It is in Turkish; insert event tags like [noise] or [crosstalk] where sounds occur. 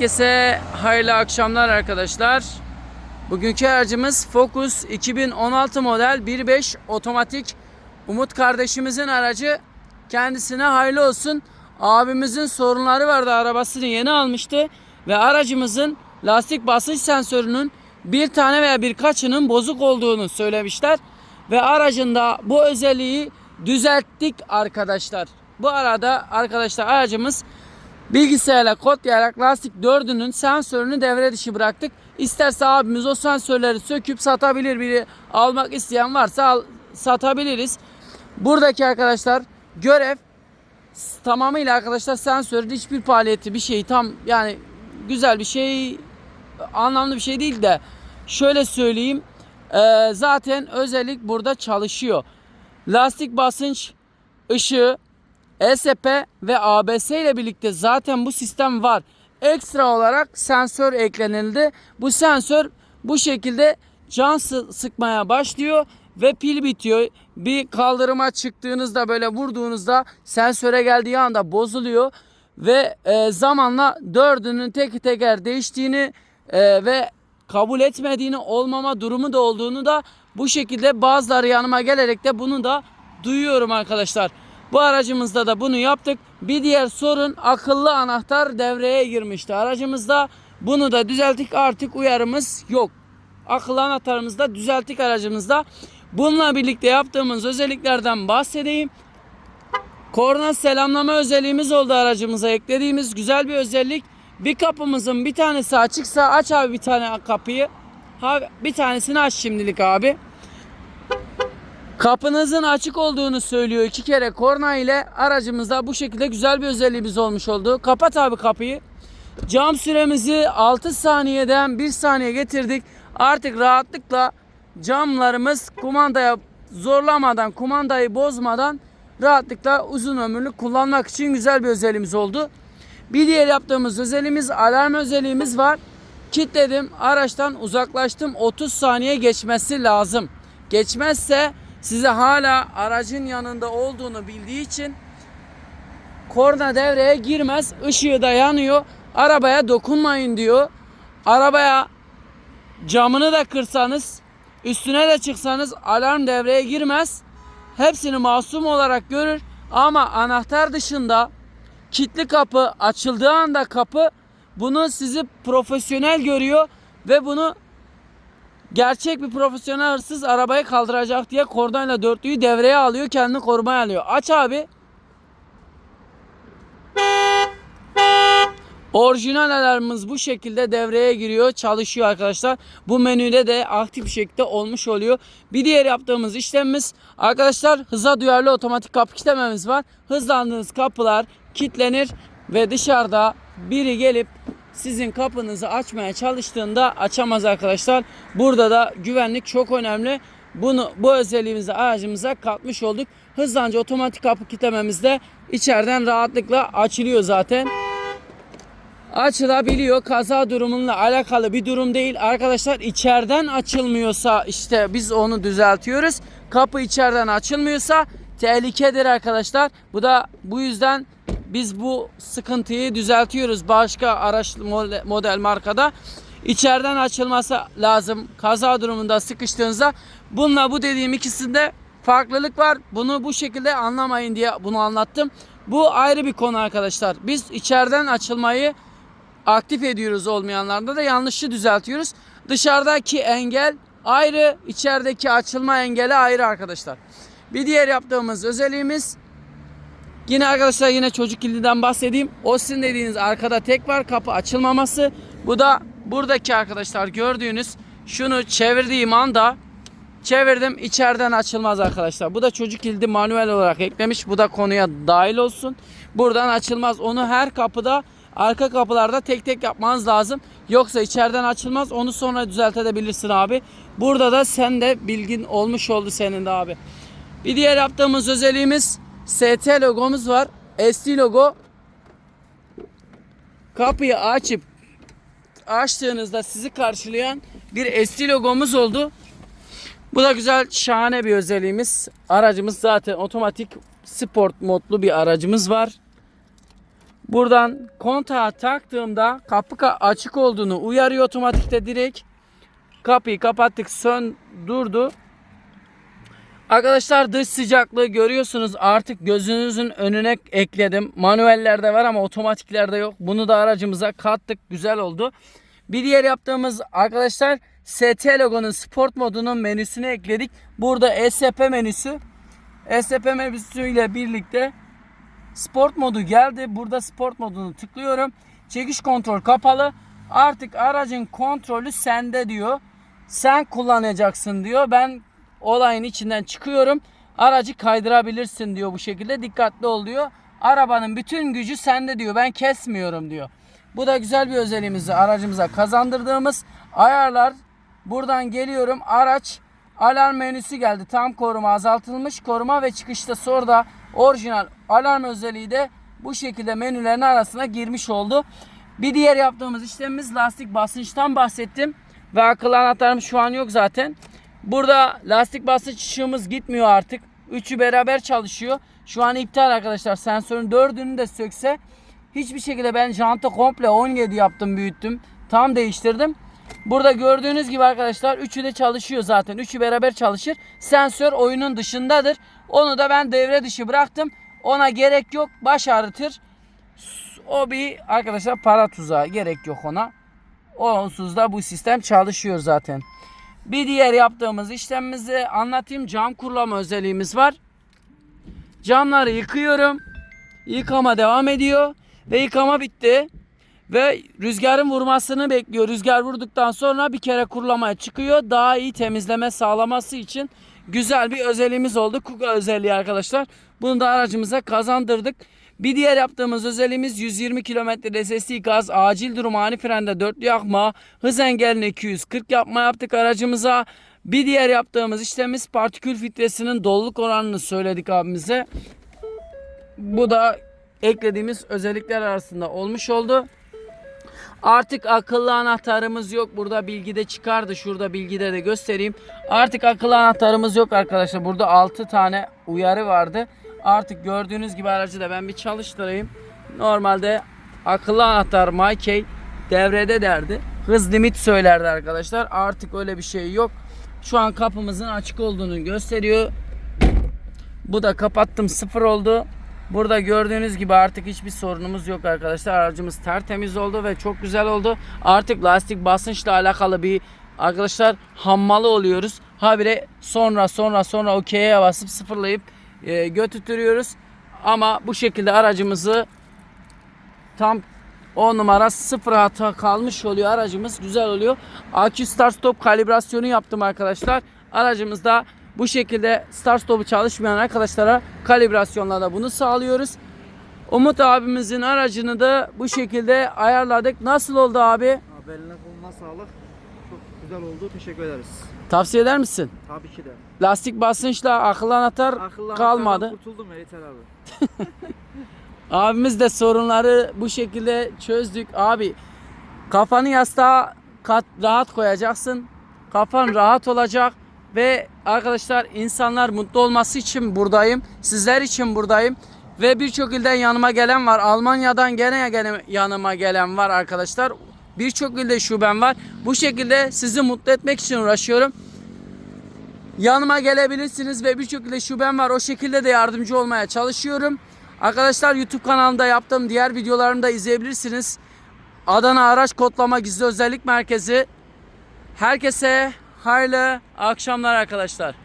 Herkese hayırlı akşamlar arkadaşlar. Bugünkü aracımız Focus 2016 model 1.5 otomatik. Umut kardeşimizin aracı kendisine hayırlı olsun. Abimizin sorunları vardı arabasını yeni almıştı. Ve aracımızın lastik basınç sensörünün bir tane veya birkaçının bozuk olduğunu söylemişler. Ve aracında bu özelliği düzelttik arkadaşlar. Bu arada arkadaşlar aracımız Bilgisayarla kodlayarak lastik dördünün sensörünü devre dışı bıraktık. İsterse abimiz o sensörleri söküp satabilir. Biri almak isteyen varsa al, satabiliriz. Buradaki arkadaşlar görev tamamıyla arkadaşlar sensörün hiçbir faaliyeti bir şey tam yani güzel bir şey anlamlı bir şey değil de şöyle söyleyeyim Ee, zaten özellik burada çalışıyor. Lastik basınç ışığı ESP ve ABS ile birlikte zaten bu sistem var. Ekstra olarak sensör eklenildi. Bu sensör bu şekilde can sı- sıkmaya başlıyor ve pil bitiyor. Bir kaldırıma çıktığınızda böyle vurduğunuzda sensöre geldiği anda bozuluyor ve e, zamanla dördünün tek teker değiştiğini e, ve kabul etmediğini olmama durumu da olduğunu da bu şekilde bazıları yanıma gelerek de bunu da duyuyorum arkadaşlar. Bu aracımızda da bunu yaptık. Bir diğer sorun akıllı anahtar devreye girmişti. Aracımızda bunu da düzelttik. Artık uyarımız yok. Akıllı anahtarımızı da düzelttik aracımızda. Bununla birlikte yaptığımız özelliklerden bahsedeyim. Korna selamlama özelliğimiz oldu aracımıza eklediğimiz güzel bir özellik. Bir kapımızın bir tanesi açıksa aç abi bir tane kapıyı. Ha, bir tanesini aç şimdilik abi. Kapınızın açık olduğunu söylüyor iki kere korna ile aracımızda bu şekilde güzel bir özelliğimiz olmuş oldu. Kapat abi kapıyı. Cam süremizi 6 saniyeden 1 saniye getirdik. Artık rahatlıkla camlarımız kumandaya zorlamadan, kumandayı bozmadan rahatlıkla uzun ömürlü kullanmak için güzel bir özelliğimiz oldu. Bir diğer yaptığımız özelliğimiz alarm özelliğimiz var. Kilitledim, araçtan uzaklaştım. 30 saniye geçmesi lazım. Geçmezse size hala aracın yanında olduğunu bildiği için korna devreye girmez. Işığı da yanıyor. Arabaya dokunmayın diyor. Arabaya camını da kırsanız, üstüne de çıksanız alarm devreye girmez. Hepsini masum olarak görür ama anahtar dışında kilitli kapı açıldığı anda kapı bunu sizi profesyonel görüyor ve bunu gerçek bir profesyonel hırsız arabayı kaldıracak diye kordonla dörtlüyü devreye alıyor kendini korumaya alıyor. Aç abi. Orijinal alarmımız bu şekilde devreye giriyor, çalışıyor arkadaşlar. Bu menüde de aktif şekilde olmuş oluyor. Bir diğer yaptığımız işlemimiz arkadaşlar hıza duyarlı otomatik kapı kilitlememiz var. Hızlandığınız kapılar kilitlenir ve dışarıda biri gelip sizin kapınızı açmaya çalıştığında açamaz arkadaşlar. Burada da güvenlik çok önemli. Bunu bu özelliğimizi aracımıza katmış olduk. Hızlanca otomatik kapı kilitlememizde içeriden rahatlıkla açılıyor zaten açılabiliyor. Kaza durumunla alakalı bir durum değil. Arkadaşlar içeriden açılmıyorsa işte biz onu düzeltiyoruz. Kapı içeriden açılmıyorsa tehlikedir arkadaşlar. Bu da bu yüzden biz bu sıkıntıyı düzeltiyoruz başka araç model, markada. İçeriden açılması lazım. Kaza durumunda sıkıştığınızda. Bununla bu dediğim ikisinde farklılık var. Bunu bu şekilde anlamayın diye bunu anlattım. Bu ayrı bir konu arkadaşlar. Biz içeriden açılmayı aktif ediyoruz olmayanlarda da yanlışı düzeltiyoruz. Dışarıdaki engel ayrı, içerideki açılma engeli ayrı arkadaşlar. Bir diğer yaptığımız özelliğimiz yine arkadaşlar yine çocuk kilididen bahsedeyim. O sizin dediğiniz arkada tek var kapı açılmaması. Bu da buradaki arkadaşlar gördüğünüz şunu çevirdiğim anda çevirdim içeriden açılmaz arkadaşlar. Bu da çocuk kilidi manuel olarak eklemiş. Bu da konuya dahil olsun. Buradan açılmaz. Onu her kapıda arka kapılarda tek tek yapmanız lazım. Yoksa içeriden açılmaz. Onu sonra düzeltebilirsin abi. Burada da sen de bilgin olmuş oldu senin de abi. Bir diğer yaptığımız özelliğimiz ST logomuz var. SD logo. Kapıyı açıp açtığınızda sizi karşılayan bir SD logomuz oldu. Bu da güzel şahane bir özelliğimiz. Aracımız zaten otomatik sport modlu bir aracımız var. Buradan kontağı taktığımda kapı ka- açık olduğunu uyarıyor otomatikte direkt. Kapıyı kapattık sön durdu. Arkadaşlar dış sıcaklığı görüyorsunuz artık gözünüzün önüne ekledim. Manuellerde var ama otomatiklerde yok. Bunu da aracımıza kattık. Güzel oldu. Bir diğer yaptığımız arkadaşlar ST logonun sport modunun menüsünü ekledik. Burada SP menüsü. SP menüsüyle birlikte sport modu geldi. Burada sport modunu tıklıyorum. Çekiş kontrol kapalı. Artık aracın kontrolü sende diyor. Sen kullanacaksın diyor. Ben olayın içinden çıkıyorum. Aracı kaydırabilirsin diyor bu şekilde. Dikkatli ol diyor. Arabanın bütün gücü sende diyor. Ben kesmiyorum diyor. Bu da güzel bir özelliğimizi aracımıza kazandırdığımız ayarlar. Buradan geliyorum. Araç alarm menüsü geldi. Tam koruma azaltılmış koruma ve çıkışta sonra orijinal alarm özelliği de bu şekilde menülerin arasına girmiş oldu. Bir diğer yaptığımız işlemimiz lastik basınçtan bahsettim. Ve akıllı anahtarım şu an yok zaten. Burada lastik basınç ışığımız gitmiyor artık. Üçü beraber çalışıyor. Şu an iptal arkadaşlar. Sensörün dördünü de sökse hiçbir şekilde ben jantı komple 17 yaptım büyüttüm. Tam değiştirdim. Burada gördüğünüz gibi arkadaşlar üçü de çalışıyor zaten. Üçü beraber çalışır. Sensör oyunun dışındadır. Onu da ben devre dışı bıraktım. Ona gerek yok. Baş ağrıtır. O bir arkadaşlar para tuzağı. Gerek yok ona. Onsuz da bu sistem çalışıyor zaten. Bir diğer yaptığımız işlemimizi anlatayım. Cam kurulama özelliğimiz var. Camları yıkıyorum. Yıkama devam ediyor. Ve yıkama bitti. Ve rüzgarın vurmasını bekliyor. Rüzgar vurduktan sonra bir kere kurulamaya çıkıyor. Daha iyi temizleme sağlaması için güzel bir özelliğimiz oldu. Kuka özelliği arkadaşlar. Bunu da aracımıza kazandırdık. Bir diğer yaptığımız özelliğimiz 120 km SSD gaz, acil durum ani frende dörtlü yakma, hız engelini 240 yapma yaptık aracımıza. Bir diğer yaptığımız işlemimiz partikül filtresinin doluluk oranını söyledik abimize. Bu da eklediğimiz özellikler arasında olmuş oldu. Artık akıllı anahtarımız yok. Burada bilgide çıkardı. Şurada bilgide de göstereyim. Artık akıllı anahtarımız yok arkadaşlar. Burada 6 tane uyarı vardı. Artık gördüğünüz gibi aracı da ben bir çalıştırayım. Normalde akıllı anahtar MyKey devrede derdi. Hız limit söylerdi arkadaşlar. Artık öyle bir şey yok. Şu an kapımızın açık olduğunu gösteriyor. Bu da kapattım sıfır oldu. Burada gördüğünüz gibi artık hiçbir sorunumuz yok arkadaşlar. Aracımız tertemiz oldu ve çok güzel oldu. Artık lastik basınçla alakalı bir arkadaşlar hammalı oluyoruz. Habire sonra sonra sonra okey'e basıp sıfırlayıp e, götürtüyoruz. Ama bu şekilde aracımızı tam 10 numara sıfır hata kalmış oluyor aracımız güzel oluyor. Akü start stop kalibrasyonu yaptım arkadaşlar. Aracımızda bu şekilde start stopu çalışmayan arkadaşlara kalibrasyonla da bunu sağlıyoruz. Umut abimizin aracını da bu şekilde ayarladık. Nasıl oldu abi? Abi eline koluna sağlık. Güzel oldu. Teşekkür ederiz. Tavsiye eder misin? Tabii ki de. Lastik basınçla akıllı anahtar Akıllı kalmadı. anahtardan kurtuldum ya yeter abi. [laughs] Abimiz de sorunları bu şekilde çözdük. Abi kafanı yastığa kat, rahat koyacaksın. Kafan rahat olacak ve arkadaşlar insanlar mutlu olması için buradayım. Sizler için buradayım. Ve birçok ilden yanıma gelen var. Almanya'dan gene gene yanıma gelen var arkadaşlar. Birçok ilde şubem var. Bu şekilde sizi mutlu etmek için uğraşıyorum. Yanıma gelebilirsiniz ve birçok ile şubem var. O şekilde de yardımcı olmaya çalışıyorum. Arkadaşlar YouTube kanalımda yaptığım diğer videolarımı da izleyebilirsiniz. Adana Araç Kodlama Gizli Özellik Merkezi. Herkese hayırlı akşamlar arkadaşlar.